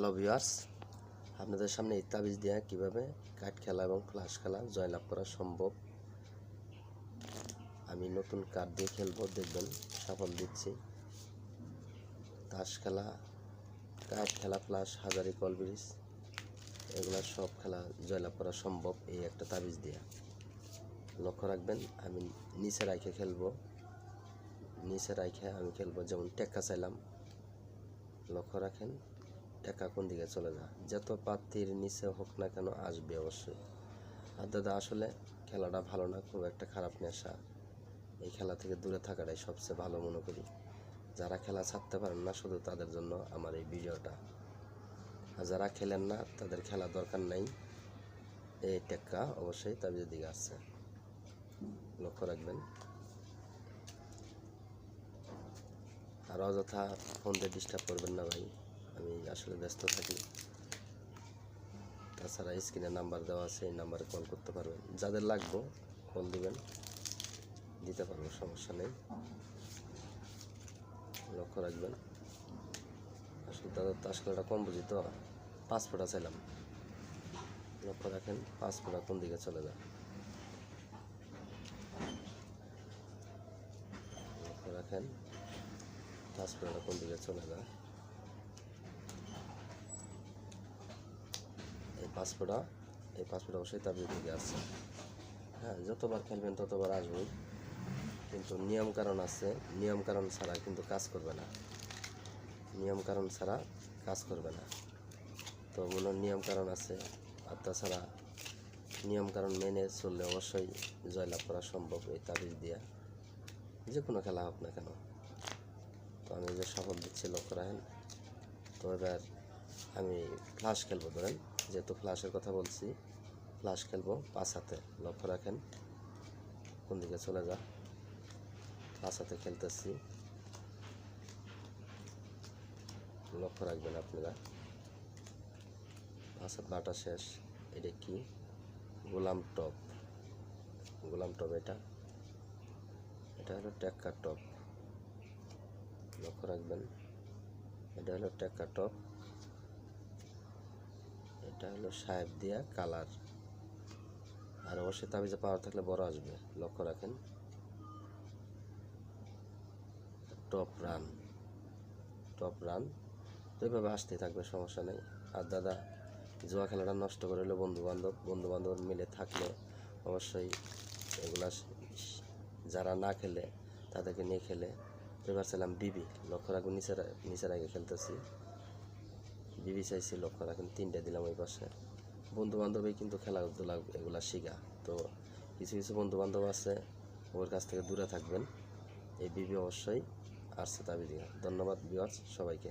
Hello viewers, আপনাদের সামনে এই তাবিজ দিয়ে কীভাবে কাঠ খেলা এবং ফ্লাশ খেলা জয়লাভ করা সম্ভব। আমি নতুন কাঠ দিয়ে খেলব, দেখবেন সাফল দিচ্ছি। তাস খেলা, কাঠ খেলা, ফ্লাশ, হাজারি, কল ব্রিজ, এগুলা সব খেলা জয়লাভ করা সম্ভব এই একটা তাবিজ দিয়ে। লক্ষ্য রাখবেন, আমি নিচে রাখে খেলব। নিচে রাখে আমি খেলব, যেমন টেক্কা চাইলাম। লক্ষ্য রাখেন টাকা কোন দিকে চলে যায় যত প্রার্থীর নিচে হোক না কেন আসবে অবশ্যই। আর দাদা, আসলে খেলাটা ভালো না, খুব একটা খারাপ নেশা। এই খেলা থেকে দূরে থাকাটাই সবচেয়ে ভালো মনে করি। যারা খেলা ছাড়তে পারেন না, শুধু তাদের জন্য আমার এই ভিডিওটা। আর যারা খেলেন না, তাদের খেলা দরকার নাই। এই টেক্কা অবশ্যই তাবিজের দিকে আসছে। লক্ষ্য রাখবেন। আর অযথা ফোন দিয়ে ডিস্টার্ব করবেন না ভাই। আমি আসলে ব্যস্ত থাকি তাছাড়া স্ক্রিনে নাম্বার দেওয়া আছে, এই নাম্বারে কল করতে পারবেন যাদের লাগবো কল দিবেন। দিতে পারব, সমস্যা নেই। লক্ষ্য রাখবেন। আসলে তাদের তাস খেলাটা কম বুঝি তো ফোঁটা চাইলাম লক্ষ্য রাখেন পাঁচ ফোঁটা কোন দিকে চলে যায়। লক্ষ্য রাখেন পাঁচ ফোঁটাটা কোন দিকে চলে যায় এই পাসপোর্টটা, এই পাসপোর্ট অবশ্যই তার দিকে আসছে হ্যাঁ যতবার খেলবেন ততবার আসবেন। কিন্তু নিয়ম কারণ আছে। নিয়ম কারণ ছাড়া কিন্তু কাজ করবে না। নিয়ম কারণ ছাড়া কাজ করবে না। তো মনে নিয়ম কারণ আছে। আর তাছাড়া নিয়ম কারণ মেনে চললে অবশ্যই জয়লাভ করা সম্ভব এই তাবিজ দিয়া। যে কোনো খেলা হোক না কেন। তো আমি যে সফল দিচ্ছি লক্ষ্য রাখেন, তো এবার আমি ফ্লাশ খেলব, ধরেন। যেহেতু ফ্লাশের কথা বলছি, ফ্লাশ খেলব, পাঁচ হাতে, লক্ষ্য রাখেন। কোন দিকে চলে যা পাঁচ হাতে খেলতেছি। লক্ষ্য রাখবেন আপনারা। পাঁচ হাত বাটা শেষ। এটা কি? গোলাম টপ। গোলাম টপ এটা। এটা হলো টেক্কা টপ। লক্ষ্য রাখবেন। এটা হলো টেক্কা টপ। এটা হলো সাহেব দিয়া কালার। আর অবশ্যই তাবিজে পাওয়ার থাকলে বড় আসবে, লক্ষ্য রাখেন। টপ রান টপ রান তো এইভাবে আসতেই থাকবে, সমস্যা নেই। আর দাদা, জুয়া খেলাটা নষ্ট করে হলো বন্ধু বান্ধব বন্ধু বান্ধব মিলে থাকলে অবশ্যই এগুলা যারা না খেলে তাদেরকে নিয়ে খেলে। এবার ছিলাম বিবি, লক্ষ্য রাখবেন নিচের নিচের আগে খেলতেছি। বিবি চাইছি লক্ষ্য রাখেন, তিনটে দিলাম ওই পাশে। বন্ধু বান্ধবী কিন্তু খেলাধুলা এগুলা শিখা। তো কিছু কিছু বন্ধু বান্ধব আছে, ওর কাছ থেকে দূরে থাকবেন। এই বিবি অবশ্যই আসছে দিয়ে। ধন্যবাদ বিওয়ার্স সবাইকে।